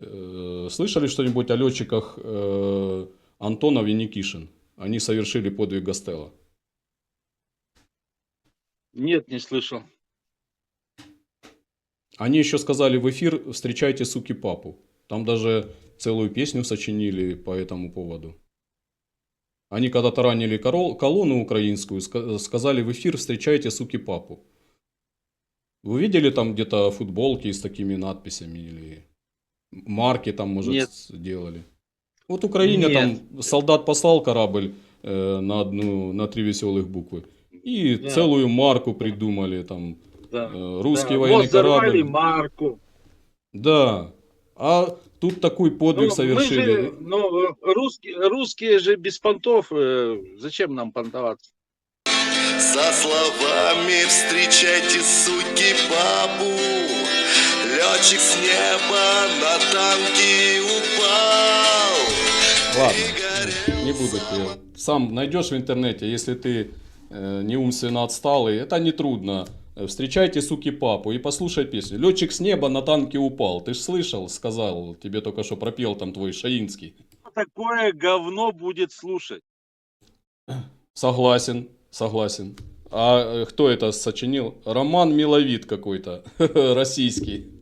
Э, Слышали что-нибудь о летчиках э, Антонов и Никишин? Они совершили подвиг Гастелло. Нет, не слышал. Они еще сказали в эфир «Встречайте, суки, папу». Там даже целую песню сочинили по этому поводу. Они когда таранили корол- колонну украинскую, ска- сказали в эфир «Встречайте, суки, папу». Вы видели там где-то футболки с такими надписями или марки там, может, Нет. делали? Вот Украине Нет. там солдат послал корабль э, на одну, на три веселых буквы. И Да. целую марку придумали там. Да. э, русский Да. военный вот корабль. марку. Да. А тут такой подвиг Ну, мы совершили. же, ну, русские, русские же без понтов. э, Зачем нам понтоваться? За словами встречайте, суки, папу Летчик с неба на танке упал Ладно, не буду тебе. Сам найдешь в интернете, если ты э, не умственно отсталый, это не трудно. Встречайте, суки, папу и послушай песню. Летчик с неба на танке упал. Ты ж слышал, сказал, тебе только что пропел там твой Шаинский. Такое говно будет слушать. Согласен, согласен. А э, кто это сочинил? Роман Миловид какой-то, российский.